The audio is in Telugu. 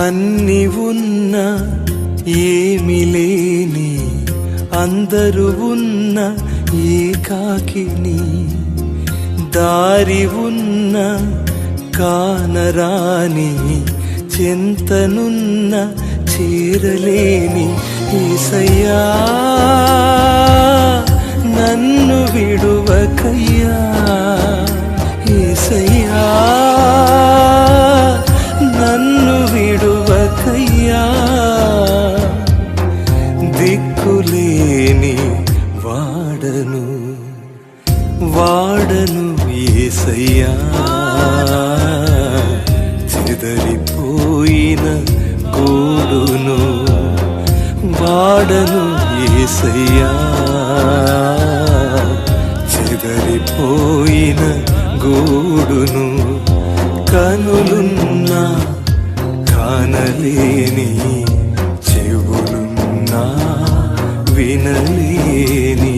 అన్ని ఉన్న ఏమి లేని అందరూ ఉన్న ఏకాకిని దారి ఉన్న కానరాని చింతనున్న చేరలేని ఈసయ్యా నన్ను విడువకయ్యా. అయ్యా దిక్కులేని వాడను వాడను ఏసయ్యా. చెదరిపోయిన గూడును వాడను ఏసయ్యా. చెదరిపోయిన గూడును కనులున్న కానలేని చెవులున్నా వినలేని